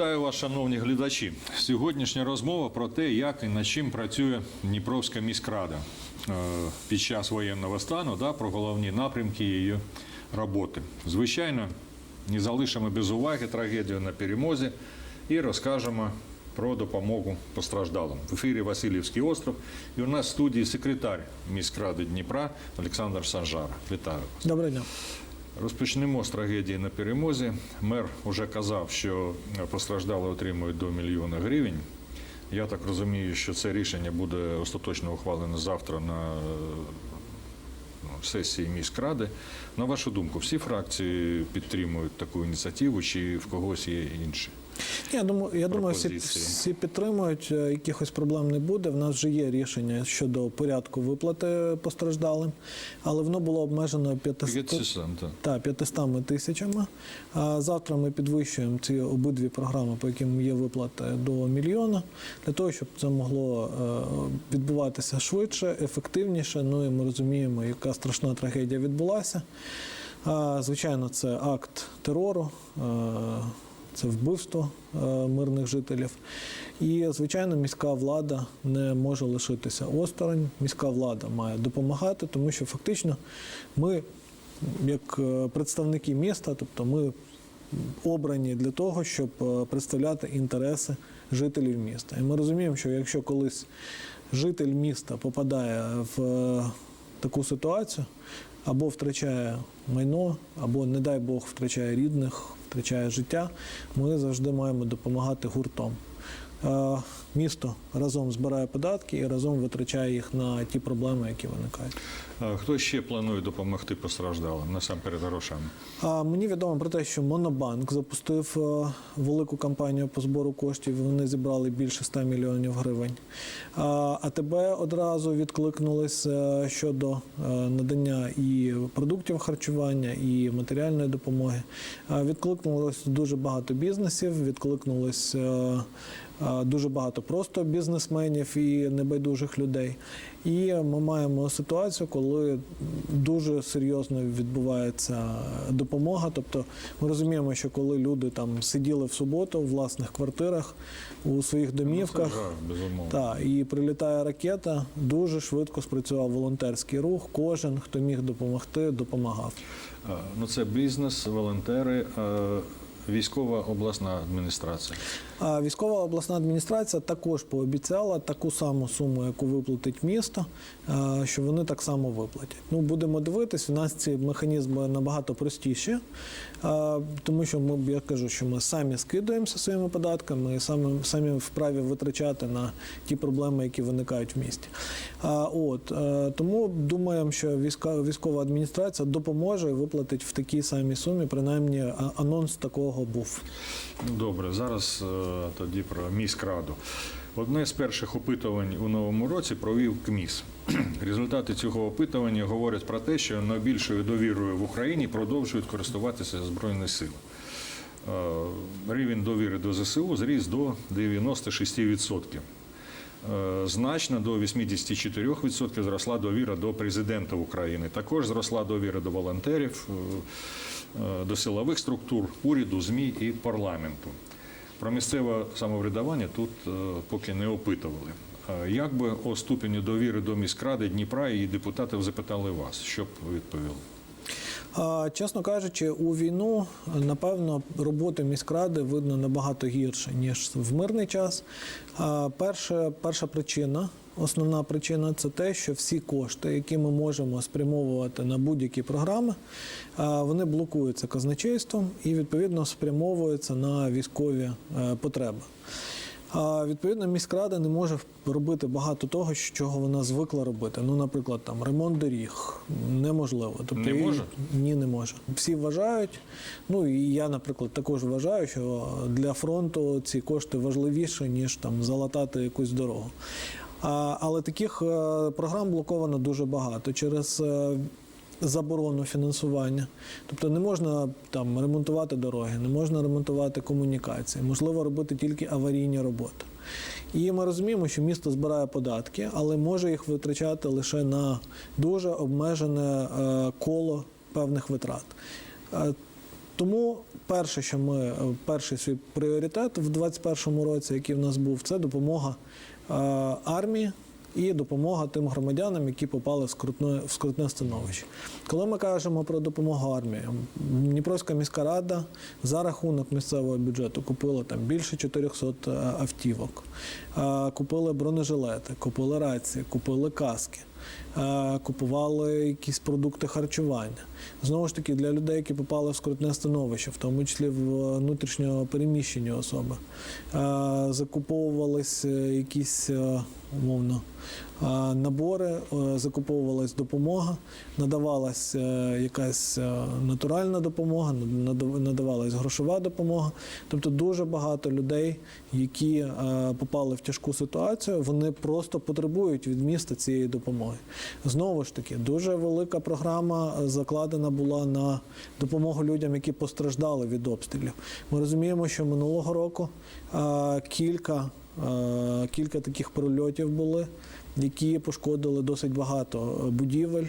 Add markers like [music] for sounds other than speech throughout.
Вітаю вас, шановні глядачі. Сьогоднішня розмова про те, як і над чим працює Дніпровська міськрада е, під час воєнного стану, да, про головні напрямки її роботи. Звичайно, не залишимо без уваги трагедію на перемозі і розкажемо про допомогу постраждалим. В ефірі Васильівський остров. І у нас в студії секретар міськради Дніпра Олександр Санжара. Вітаю вас. Доброго дня. Розпочнемо з трагедії на перемозі. Мер вже казав, що постраждали отримують до мільйона гривень. Я так розумію, що це рішення буде остаточно ухвалено завтра на е, ну, сесії міськради. На вашу думку, всі фракції підтримують таку ініціативу, чи в когось є інші? Я думаю, я думаю, всі, всі підтримують. е, Якихось проблем не буде. В нас вже є рішення щодо порядку виплати постраждалим, але воно було обмежено 500, 500, та, 500 тисячами. А завтра ми підвищуємо ці обидві програми, по яким є виплати до мільйона, для того, щоб це могло е, відбуватися швидше, ефективніше. Ну і ми розуміємо, яка страшна трагедія відбулася. Звичайно, це акт терору. Це вбивство е, мирних жителів. І, звичайно, міська влада не може лишитися осторонь. Міська влада має допомагати, тому що фактично ми, як е, представники міста, тобто ми обрані для того, щоб е, представляти інтереси жителів міста. І ми розуміємо, що якщо колись житель міста попадає в таку ситуацію, або втрачає майно, або, не дай Бог, втрачає рідних, втрачає життя, ми завжди маємо допомагати гуртом. Місто разом збирає податки і разом витрачає їх на ті проблеми, які виникають. Хто ще планує допомогти постраждалим насамперед грошами? Мені відомо про те, що Монобанк запустив е, велику кампанію по збору коштів. Вони зібрали більше 100 мільйонів гривень. А АТБ одразу відкликнулись е, щодо е, надання і продуктів харчування, і матеріальної допомоги. Відкликнулось дуже багато бізнесів, відкликнулось. Дуже багато просто бізнесменів і небайдужих людей. І ми маємо ситуацію, коли дуже серйозно відбувається допомога. Тобто ми розуміємо, що коли люди там сиділи в суботу в власних квартирах у своїх домівках. Ну, безумовно. Так, і прилітає ракета, дуже швидко спрацював волонтерський рух. Кожен, хто міг допомогти, допомагав. Ну, це бізнес, волонтери, військова обласна адміністрація. Військова обласна адміністрація також пообіцяла таку саму суму, яку виплатить місто, що вони так само виплатять. Ну будемо дивитись, у нас ці механізми набагато простіші, тому що ми я кажу, що ми самі скидуємося своїми податками самі, самі вправі витрачати на ті проблеми, які виникають в місті. От е, тому думаємо, що військова адміністрація допоможе і виплатить в такій самій сумі. Принаймні анонс такого був. Добре, зараз е, тоді про міськраду. Одне з перших опитувань у новому році провів КМІС. [clears throat] Результати цього опитування говорять про те, що найбільшою довірою в Україні продовжують користуватися Збройні сили. Е, Рівень довіри до ЗСУ зріс до 96%. Е, Значно до 84% зросла довіра до президента України. Також зросла довіра до волонтерів, е, е, до силових структур, уряду, ЗМІ і парламенту. Про місцеве самоврядування тут е, поки не опитували. Як би о ступені довіри до міськради Дніпра і депутатів запитали вас, що б ви відповіли? Чесно кажучи, у війну напевно роботу міськради видно набагато гірше ніж в мирний час. Перша, перша причина, основна причина це те, що всі кошти, які ми можемо спрямовувати на будь-які програми, вони блокуються казначейством і відповідно спрямовуються на військові е, потреби. Відповідно, міськрада не може робити багато того, чого вона звикла робити. Ну, наприклад, там ремонт доріг неможливо. Тобто Не може? Ні, не може. Всі вважають. Ну і я, наприклад, також вважаю, що для фронту ці кошти важливіші, ніж там залатати якусь дорогу. Але таких е, програм блоковано дуже багато через. е, Заборону фінансування, тобто не можна там ремонтувати дороги, не можна ремонтувати комунікації, можливо робити тільки аварійні роботи. І ми розуміємо, що місто збирає податки, але може їх витрачати лише на дуже обмежене е, коло певних витрат. Тому перше, що ми перший свій пріоритет в 2021 році, який в нас був, це допомога армії. І допомога тим громадянам, які попали в скрутне, в скрутне становище. Коли ми кажемо про допомогу армії, Дніпровська міська рада за рахунок місцевого бюджету купила там більше 400 е, автівок, Е, купили бронежилети, купили рації, купили каски, е, купували якісь продукти харчування. Знову ж таки, для людей, які попали в скрутне становище, в тому числі в внутрішнього внутрішньо переміщені особи, закуповувалися е, якісь е, умовно е, набори, е, закуповувалась допомога, надавалась е, якась е, натуральна допомога, над- надавалась грошова допомога. Тобто дуже багато людей, які е, попали в тяжку ситуацію, вони просто потребують від міста цієї допомоги. Знову ж таки, дуже велика програма е, закладена була на допомогу людям, які постраждали від обстрілів. Ми розуміємо, що минулого року е, кілька, е, кілька таких прольотів були. Які пошкодили досить багато е, будівель.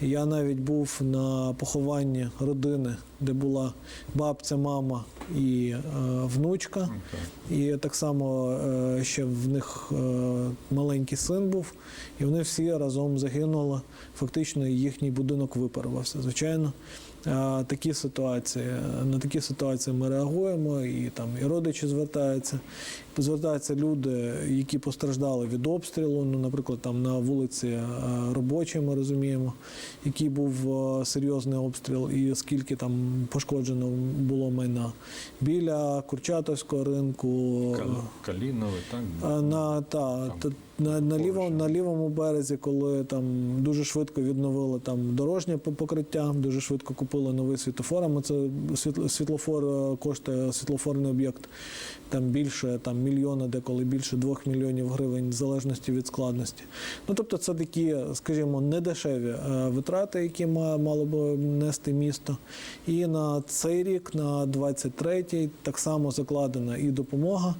Я навіть був на похованні родини, де була бабця, мама і е, внучка. І так само е, ще в них е, маленький син був, і вони всі разом загинули. Фактично їхній будинок випарувався. Звичайно, такі ситуації, на такі ситуації ми реагуємо, і там і родичі звертаються. Звертаються люди, які постраждали від обстрілу. Ну, наприклад, там на вулиці е, робочій, ми розуміємо, який був е, серйозний обстріл, і скільки там пошкоджено було майна біля Курчатовського ринку. Кал- Калінове, так? На, та, на, на, лівому, на лівому березі, коли там дуже швидко відновили там дорожнє покриття, дуже швидко купили новий світлофор. А ми це світлофор е, коштує світлофорний об'єкт там більше там мільйона, деколи більше двох мільйонів гривень, в залежності від складності. Ну тобто, це такі, скажімо, недешеві е, витрати, які ма- мало би нести місто. І на цей рік, на 23-й, так само закладена і допомога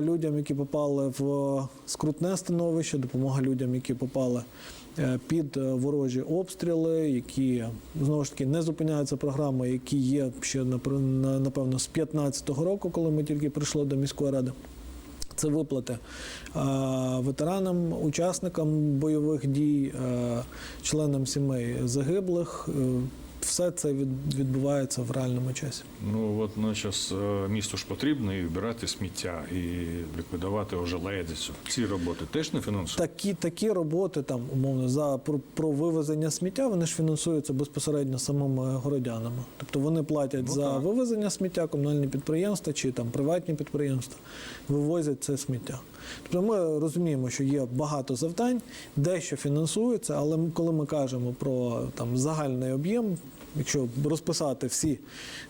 людям, які попали в скрутне становище, допомога людям, які попали е, під е, ворожі обстріли, які знову ж таки не зупиняються програми, які є ще напевно з 15-го року, коли ми тільки прийшли до міської ради. Це виплати е, ветеранам, учасникам бойових дій, е, членам сімей загиблих. Все це від- відбувається в реальному часі. Ну, от водночас е, місту ж потрібно і вбирати сміття, і ліквідувати ожеледицю. Ці роботи теж не фінансують? Такі, такі роботи, там, умовно, за про, про вивезення сміття, вони ж фінансуються безпосередньо самими городянами. Тобто вони платять Ну, за так. вивезення сміття, комунальні підприємства чи там приватні підприємства вивозять це сміття. Тобто ми розуміємо, що є багато завдань, дещо фінансується, але коли ми кажемо про там загальний об'єм, якщо розписати всі,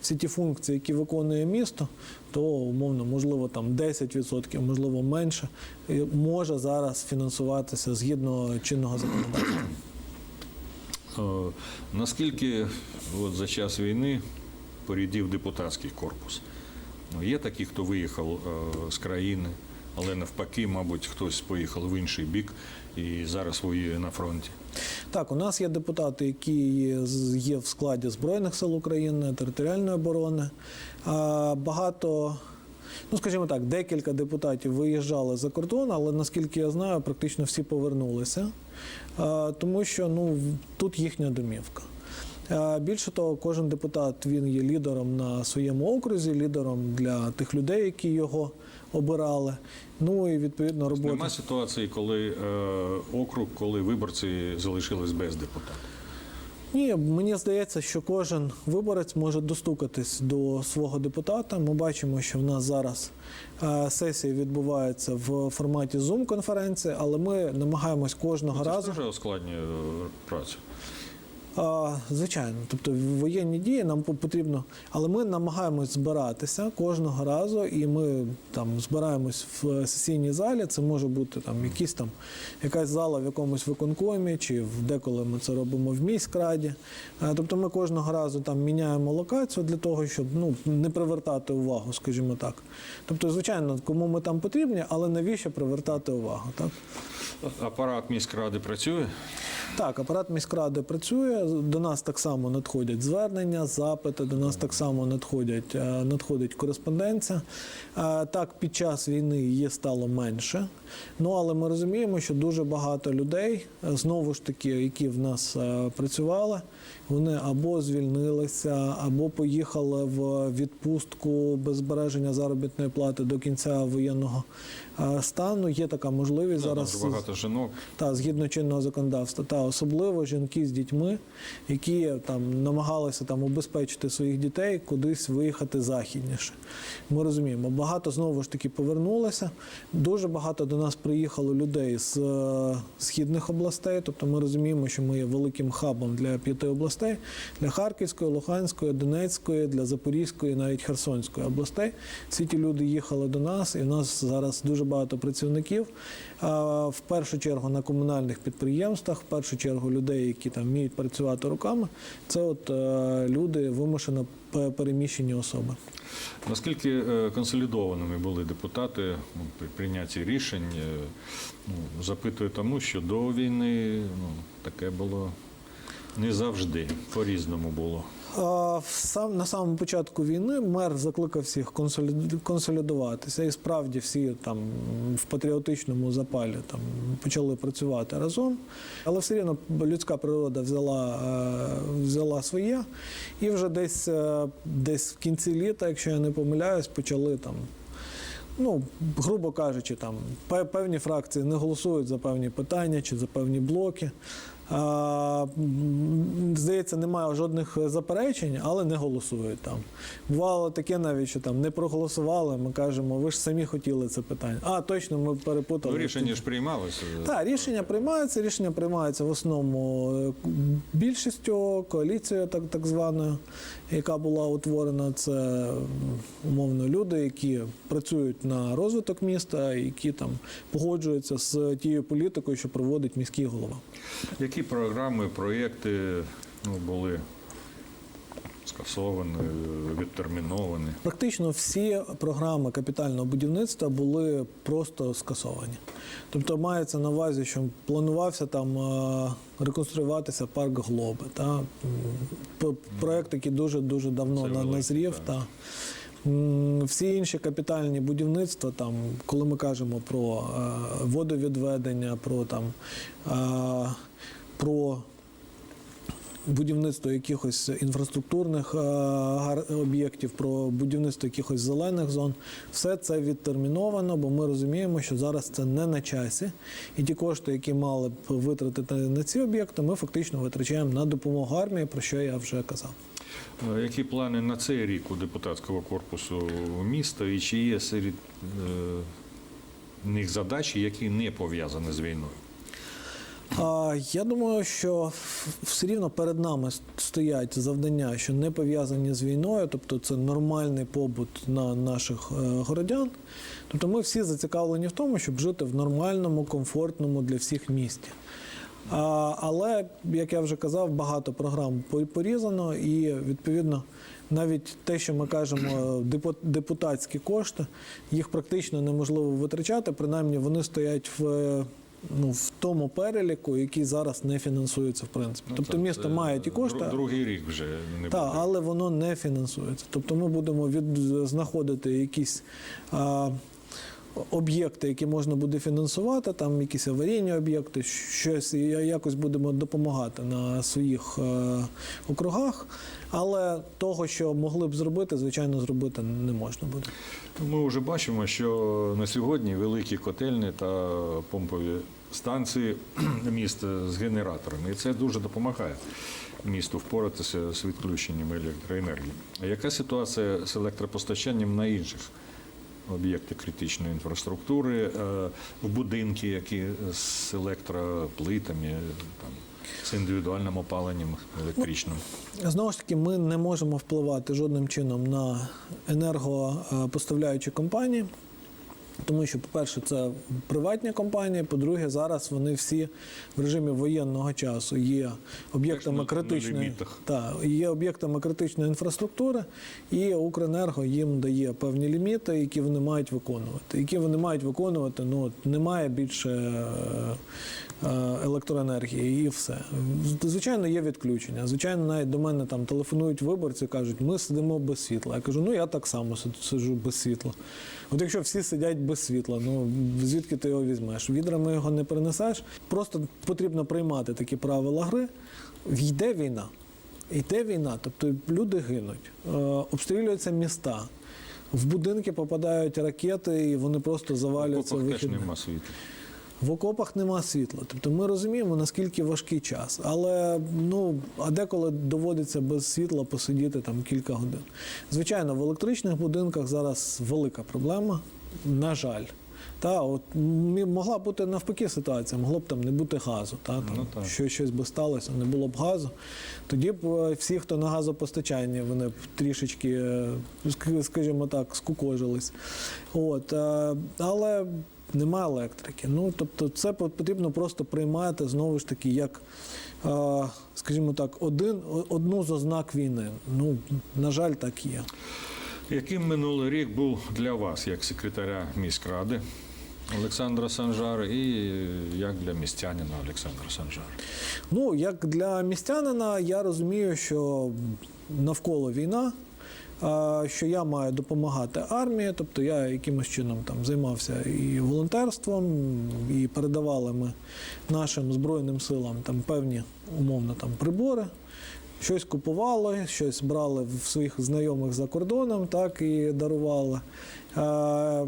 всі ті функції, які виконує місто, то умовно, можливо, там 10%, можливо, менше, може зараз фінансуватися згідно чинного законодавства. Е, Наскільки от за час війни порідів депутатський корпус? Ну, Є такі, хто виїхав е, з країни, але навпаки, мабуть, хтось поїхав в інший бік і зараз воює на фронті. Так, у нас є депутати, які є в складі Збройних сил України, територіальної оборони. Багато, ну скажімо так, декілька депутатів виїжджали за кордон, але наскільки я знаю, практично всі повернулися, тому що ну, тут їхня домівка. А, Більше того, кожен депутат він є лідером на своєму окрузі, лідером для тих людей, які його обирали. Ну і відповідно робота. Нема ситуації, коли е, округ, коли виборці залишились без депутата. Ні, мені здається, що кожен виборець може достукатись до свого депутата. Ми бачимо, що в нас зараз е, сесія відбувається в форматі Zoom-конференції, але ми намагаємось кожного Це ж разу. теж ускладнює е, працю. Звичайно, тобто воєнні дії нам потрібно, але ми намагаємось збиратися кожного разу, і ми там збираємось в сесійній залі. Це може бути там якісь там якась зала в якомусь виконкомі, чи в деколи ми це робимо в міськраді. Тобто ми кожного разу там міняємо локацію для того, щоб ну не привертати увагу, скажімо так. Тобто, звичайно, кому ми там потрібні, але навіщо привертати увагу? Так? Апарат міськради працює. Так, апарат міськради працює. До нас так само надходять звернення, запити. До нас так само надходять е, надходить кореспонденція. Е, Так, під час війни її стало менше. Ну але ми розуміємо, що дуже багато людей, е, знову ж таки, які в нас працювали, вони або звільнилися, або поїхали в відпустку без збереження заробітної плати до кінця воєнного стану. Є така можливість Зараз зараз. багато жінок. Та згідно чинного законодавства, та особливо жінки з дітьми, які там намагалися там убезпечити своїх дітей кудись виїхати західніше. Ми розуміємо, багато знову ж таки повернулося. Дуже багато до нас приїхало людей з е, східних областей. Тобто ми розуміємо, що ми є великим хабом для п'яти областей: для Харківської, Луганської, Донецької, для Запорізької, навіть Херсонської областей. Всі ті люди їхали до нас, і в нас зараз дуже багато працівників. В першу чергу на комунальних підприємствах, в першу чергу людей, які там вміють працювати руками, це от е, люди вимушено переміщені особи. Наскільки е, консолідованими були депутати ну, при прийнятті рішень? Е, Ну, запитую тому, що до війни ну, таке було не завжди, по-різному було. Сам на самому початку війни мер закликав всіх консолідуватися, і справді всі там в патріотичному запалі там почали працювати разом. Але все рівно людська природа взяла, е, взяла своє, і вже десь, е, десь в кінці літа, якщо я не помиляюсь, почали там. Ну, грубо кажучи, там певні фракції не голосують за певні питання чи за певні блоки. Здається, немає жодних заперечень, але не голосують там. Бувало таке навіть, що там не проголосували. Ми кажемо, ви ж самі хотіли це питання. А, точно, ми перепутали. Ну, рішення ж приймалося. Так, рішення приймаються. Рішення приймаються в основному е, більшістю коаліцією, так, так званою, яка була утворена. Це умовно люди, які працюють на розвиток міста, які там погоджуються з тією політикою, що проводить міський голова. Які програми, проєкти ну, були скасовані, відтерміновані? Практично всі програми капітального будівництва були просто скасовані. Тобто мається на увазі, що планувався там е, реконструюватися парк Глоби. Та? М, п- Проект, який дуже дуже давно Це на- назрів. Та. Всі інші капітальні будівництва, там, коли ми кажемо про е, водовідведення, про там е, про будівництво якихось інфраструктурних е, об'єктів, про будівництво якихось зелених зон, все це відтерміновано, бо ми розуміємо, що зараз це не на часі. І ті кошти, які мали б витратити на ці об'єкти, ми фактично витрачаємо на допомогу армії, про що я вже казав. Е, Які плани на цей рік у депутатського корпусу міста і чи є серед е, них задачі, які не пов'язані з війною? Я думаю, що все рівно перед нами стоять завдання, що не пов'язані з війною, тобто це нормальний побут на наших е, городян. Тобто ми всі зацікавлені в тому, щоб жити в нормальному, комфортному для всіх місті. Але, як я вже казав, багато програм порізано, і відповідно навіть те, що ми кажемо, депутатські кошти, їх практично неможливо витрачати. Принаймні, вони стоять в. Е, Ну, в тому переліку, який зараз не фінансується, в принципі. Ну, тобто місто це має ті кошти, Другий рік вже не так, буде. але воно не фінансується. Тобто ми будемо від, знаходити якісь а, об'єкти, які можна буде фінансувати, там якісь аварійні об'єкти, щось якось будемо допомагати на своїх е, округах. Але того, що могли б зробити, звичайно, зробити не можна буде. Ми вже бачимо, що на сьогодні великі котельні та помпові станції [clears throat] міста з генераторами. І це дуже допомагає місту впоратися з відключенням електроенергії. А яка ситуація з електропостачанням на інших об'єктах критичної інфраструктури, е, в будинки, які з електроплитами, там, з індивідуальним опаленням електричним? Знову ж таки, ми не можемо впливати жодним чином на енергопоставляючі компанії. Тому що, по-перше, це приватні компанії, по-друге, зараз вони всі в режимі воєнного часу є об'єктами критичної та, є об'єктами критичної інфраструктури, і Укренерго їм дає певні ліміти, які вони мають виконувати. Які вони мають виконувати, ну от немає більше е, е, електроенергії і все. Звичайно, є відключення. Звичайно, навіть до мене там телефонують виборці, кажуть, ми сидимо без світла. Я кажу, ну я так само сиджу без світла. От якщо всі сидять без світла, ну звідки ти його візьмеш? Відрами його не принесеш. Просто потрібно приймати такі правила гри. Йде війна. Йде війна, тобто люди гинуть, е, обстрілюються міста, в будинки попадають ракети, і вони просто В завалюються окопах теж нема світла. В окопах нема світла. Тобто ми розуміємо, наскільки важкий час. Але ну, а деколи доводиться без світла посидіти там кілька годин. Звичайно, в електричних будинках зараз велика проблема, на жаль. Та, от могла бути навпаки ситуація, могло б там не бути газу. Та, там, Ну, так. що щось би сталося, не було б газу. Тоді б е, всі, хто на газопостачанні, вони б трішечки, е, скажімо так, скукожились. От, е, але немає електрики. Ну, тобто, це потрібно просто приймати знову ж таки, як, скажімо так, один, одну з ознак війни. Ну, на жаль, так є. Яким минулий рік був для вас, як секретаря міськради Олександра Санжара, і як для містянина Олександра Санжара? Ну, як для містянина, я розумію, що навколо війна, що я маю допомагати армії, тобто я якимось чином там займався і волонтерством, і передавали ми нашим збройним силам там певні умовно там прибори. Щось купували, щось брали в своїх знайомих за кордоном, так і дарували. Е,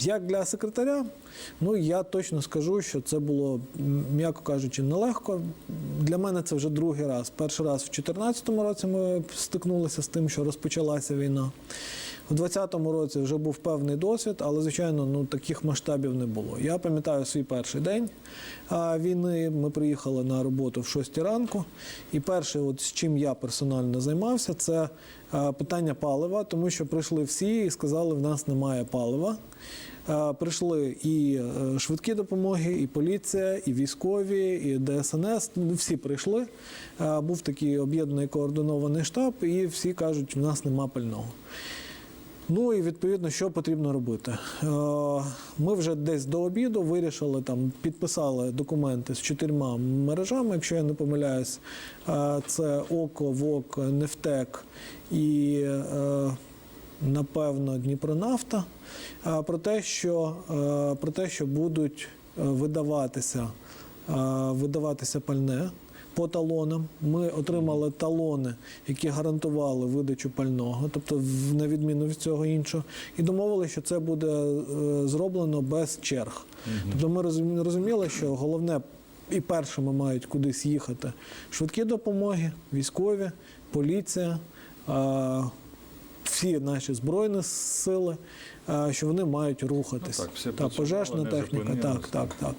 Як для секретаря, ну я точно скажу, що це було, м'яко кажучи, нелегко. Для мене це вже другий раз. Перший раз в 2014 році ми стикнулися з тим, що розпочалася війна. У 2020 році вже був певний досвід, але звичайно, ну таких масштабів не було. Я пам'ятаю свій перший день війни. Ми приїхали на роботу в 6 ранку, і перше, от з чим я персонально займався, це питання палива, тому що прийшли всі і сказали, в нас немає палива. Прийшли і е, швидкі допомоги, і поліція, і військові, і ДСНС. Ну, Всі прийшли. Був такий об'єднаний координований штаб, і всі кажуть, в нас нема пального. Ну і відповідно, що потрібно робити. Е, Ми вже десь до обіду вирішили там, підписали документи з чотирма мережами, якщо я не помиляюсь. Е, Це ОКО, ВОК, Нефтек і е, напевно Дніпронафта. Про те, що про те, що будуть видаватися, видаватися пальне по талонам. Ми отримали талони, які гарантували видачу пального, тобто в- на відміну від цього іншого, і домовилися, що це буде е, зроблено без черг. Тобто ми розуміли, що головне і першими мають кудись їхати швидкі допомоги, військові, поліція. Всі наші збройні сили, що вони мають рухатися. Ну так, Та пожежна техніка, так, так, так.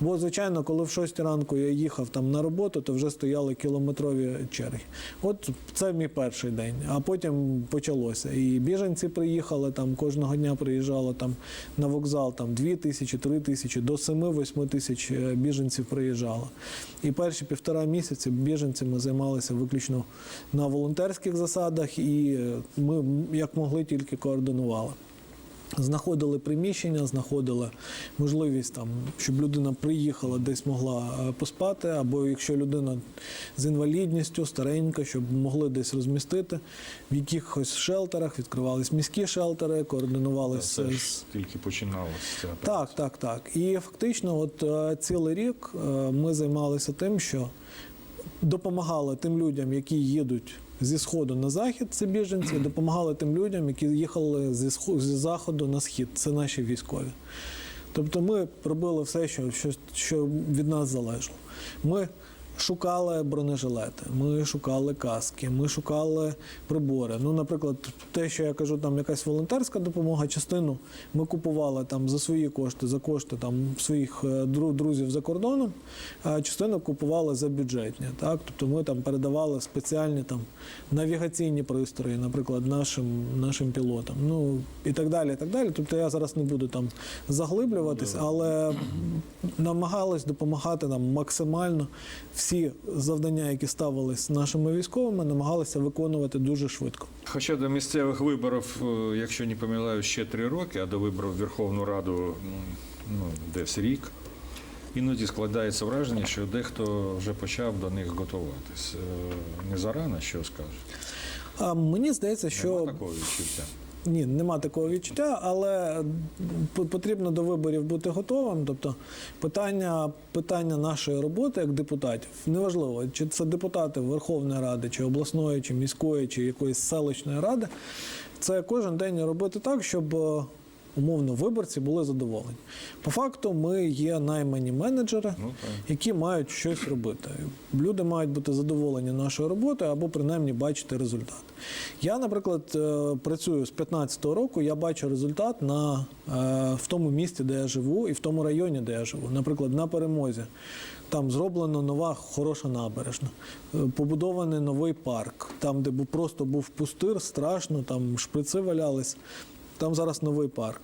Бо, звичайно, коли в 6 ранку я їхав там на роботу, то вже стояли кілометрові черги. От це мій перший день. А потім почалося. І біженці приїхали, там кожного дня приїжджало там на вокзал там 2 тисячі, 3 тисячі, до 7-8 тисяч е, біженців приїжджало. І перші півтора місяці біженцями займалися виключно на волонтерських засадах, і е, ми як могли тільки координували. Знаходили приміщення, знаходили можливість там, щоб людина приїхала, десь могла е, поспати, або якщо людина з інвалідністю, старенька, щоб могли десь розмістити в якихось шелтерах, відкривались міські шелтери, координувалися Це з. тільки починалося. Так, так, так. І фактично, от е, цілий рік е, ми займалися тим, що допомагали тим людям, які їдуть зі сходу на захід, це біженці, допомагали тим людям, які їхали зі зі заходу на схід, це наші військові. Тобто ми робили все, що, що, що від нас залежало. Ми шукали бронежилети, ми шукали каски, ми шукали прибори. Ну, наприклад, те, що я кажу, там якась волонтерська допомога, частину ми купували там за свої кошти, за кошти там своїх е, друзів за кордоном, а частину купували за бюджетні. Так? Тобто ми там передавали спеціальні там навігаційні пристрої, наприклад, нашим, нашим пілотам. Ну і так далі. І так далі. Тобто я зараз не буду там заглиблюватись, але намагались допомагати нам максимально. Всі завдання, які ставились нашими військовими, намагалися виконувати дуже швидко. Хоча до місцевих виборів, е, якщо не помиляю, ще три роки, а до виборів Верховну Раду ну, десь рік. Іноді складається враження, що дехто вже почав до них готуватись. Е, Не зарано, що скажеш? А мені здається, що Нема такого відчуття. Ні, нема такого відчуття, але потрібно до виборів бути готовим. Тобто питання, питання нашої роботи як депутатів, неважливо, чи це депутати Верховної Ради, чи обласної, чи міської, чи якоїсь селищної ради, це кожен день робити так, щоб умовно виборці були задоволені. По факту, ми є наймані менеджери, Ну, які мають щось робити. Люди мають бути задоволені нашою роботою або принаймні бачити результат. Я, наприклад, е, працюю з 15-го року, я бачу результат на, е, в тому місті, де я живу, і в тому районі, де я живу. Наприклад, на перемозі. Там зроблена нова хороша набережна, е, побудований новий парк, там, де був просто був пустир, страшно, там шприци валялись. Там зараз новий парк.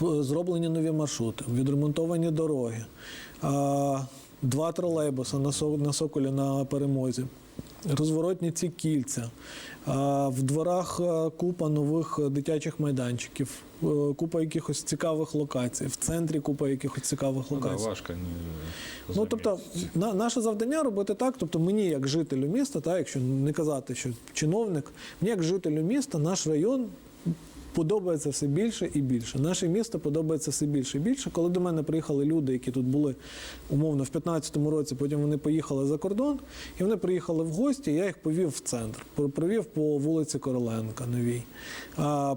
Зроблені нові маршрути, відремонтовані дороги, два тролейбуси на, Соколі на перемозі, розворотні ці кільця. В дворах е, купа нових дитячих майданчиків, е, купа якихось цікавих локацій, в центрі купа якихось цікавих Ну, да, локацій. важко не Ну, тобто, на, наше завдання робити так, тобто мені, як жителю міста, так, якщо не казати, що чиновник, мені як жителю міста, наш район подобається все більше і більше. Наше місто подобається все більше і більше. Коли до мене приїхали люди, які тут були умовно в 15-му році, потім вони поїхали за кордон, і вони приїхали в гості, я їх повів в центр. Провів по вулиці Короленка новій,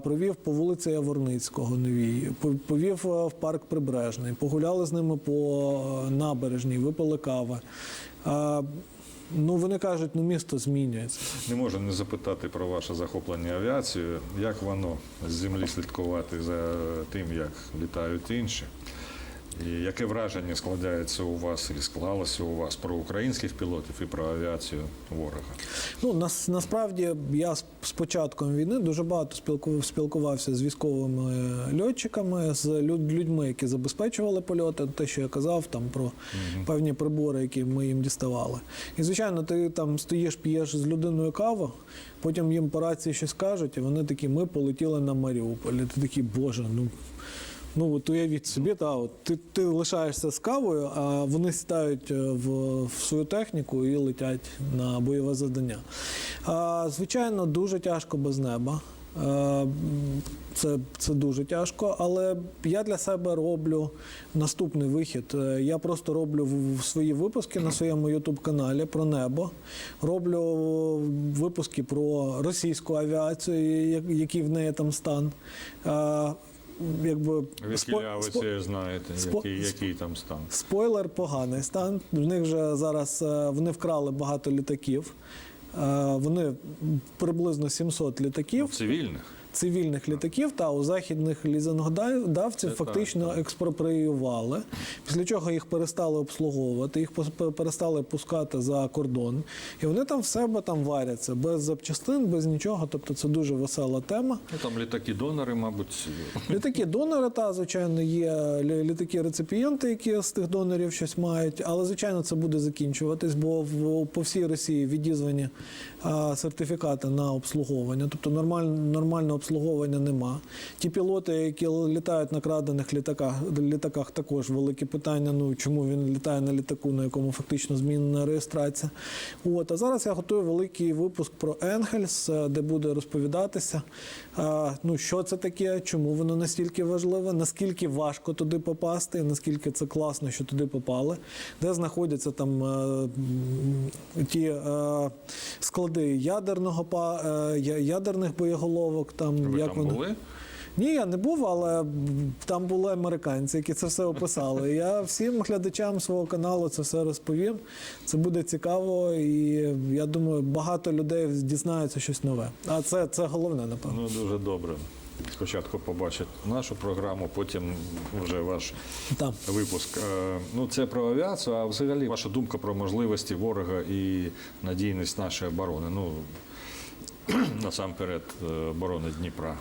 провів по вулиці Яворницького новій, повів е, в парк Прибережний, погуляли з ними по е, набережній, випили кави. Ну, вони кажуть, ну місто змінюється. Не можу не запитати про ваше захоплення авіацією. Як воно з землі слідкувати за тим, як літають інші? І яке враження складається у вас і склалося у вас про українських пілотів і про авіацію ворога? Ну нас насправді я з, початком війни дуже багато спілкувався з військовими льотчиками, з людьми, які забезпечували польоти. Те, що я казав, там про певні прибори, які ми їм діставали. І звичайно, ти там стоїш, п'єш з людиною каву, потім їм по рації щось кажуть, і вони такі: ми полетіли на Маріуполь. І ти такий, боже, ну. Ну, от уявіть собі, та, от, ти, ти лишаєшся з кавою, а вони сідають е, в, в свою техніку і летять на бойове завдання. А, звичайно, дуже тяжко без неба. Е, Це, це дуже тяжко, але я для себе роблю наступний вихід. Е, Я просто роблю свої випуски на своєму ютуб-каналі про небо. Роблю випуски про російську авіацію, я- який в неї там стан. Якби спо- ви це знаєте, спо- який, який там стан. Спойлер поганий стан. В них вже зараз е, вони вкрали багато літаків. Е, Вони приблизно 700 літаків, Цивільних? Цивільних літаків, та у західних лізингодавців Це фактично так, так. експропріювали. Після чого їх перестали обслуговувати, їх перестали пускати за кордон. І вони там в себе там варяться без запчастин, без нічого. Тобто це дуже весела тема. Ну там літаки-донори, мабуть. Літаки донори, та звичайно, є літаки реципієнти, які з тих донорів щось мають, але звичайно це буде закінчуватись, бо в, по всій Росії відізвані сертифікати на обслуговування, тобто нормаль, нормального обслуговування нема. Ті пілоти, які літають на крадених літаках, літаках, також велике питання. Ну чому він літає на літаку, на якому фактично змінена реєстрація. От а зараз я готую великий випуск про Енгельс, е, де буде розповідатися, ну що це таке, чому воно настільки важливе, наскільки важко туди попасти, наскільки це класно, що туди попали, де знаходяться там е, ті е, склади ядерного е, ядерних боєголовок. Там Ви як там вони були? Ні, я не був, але там були американці, які це все описали. Я всім глядачам свого каналу це все розповім. Це буде цікаво, і я думаю, багато людей дізнаються щось нове. А це, це головне, напевно. Ну дуже добре. Спочатку побачать нашу програму, потім вже ваш Там. випуск. Е, Ну, це про авіацію, а взагалі ваша думка про можливості ворога і надійність нашої оборони. Ну, [clears throat] насамперед, е, оборони Дніпра.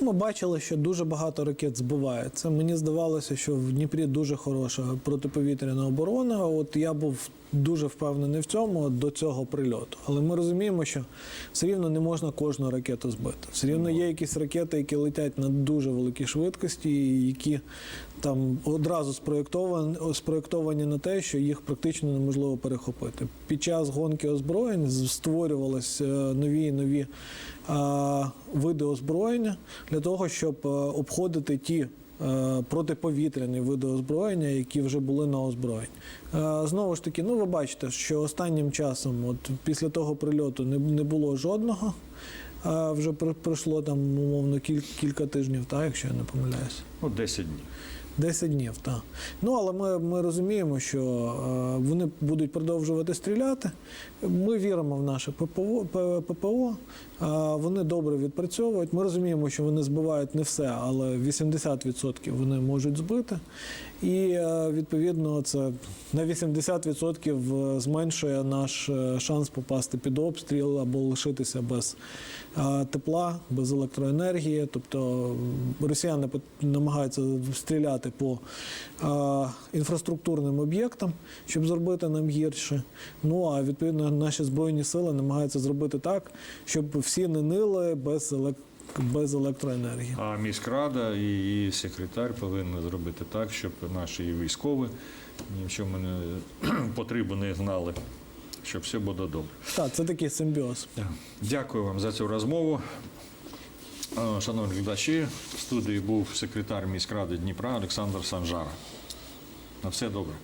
Ми бачили, що дуже багато ракет збивається. Мені здавалося, що в Дніпрі дуже хороша протиповітряна оборона. От я був дуже впевнений в цьому до цього прильоту. Але ми розуміємо, що все рівно не можна кожну ракету збити. Все рівно є якісь ракети, які летять на дуже великій швидкості, які там одразу спроєктовані, спроєктовані на те, що їх практично неможливо перехопити. Під час гонки озброєнь створювалися нові і нові види озброєння для того, щоб е, обходити ті е, протиповітряні види озброєння, які вже були на озброєнні. Е, Знову ж таки, ну ви бачите, що останнім часом, от після того прильоту, не, було жодного. Вже пройшло там умовно кілька тижнів, так, якщо я не помиляюся. Ну, 10 днів. 10 днів, так. Ну, але ми, ми розуміємо, що е, вони будуть продовжувати стріляти. Ми віримо в наше ППО, ППО. е, вони добре відпрацьовують. Ми розуміємо, що вони збивають не все, але 80% вони можуть збити. І е, відповідно це на 80% зменшує наш е, шанс попасти під обстріл або лишитися без е, тепла, без електроенергії. Тобто росіяни намагаються стріляти по е, інфраструктурним об'єктам, щоб зробити нам гірше. Ну а відповідно наші збройні сили намагаються зробити так, щоб всі не нили без елек- без електроенергії. А міськрада і її секретар повинні зробити так, щоб наші військові ні в чому не [clears throat] потребу не знали, щоб все було добре. Так, це такий симбіоз. Дякую вам за цю розмову. Шановні глядачі, в студії був секретар міськради Дніпра Олександр Санжара. На все добре.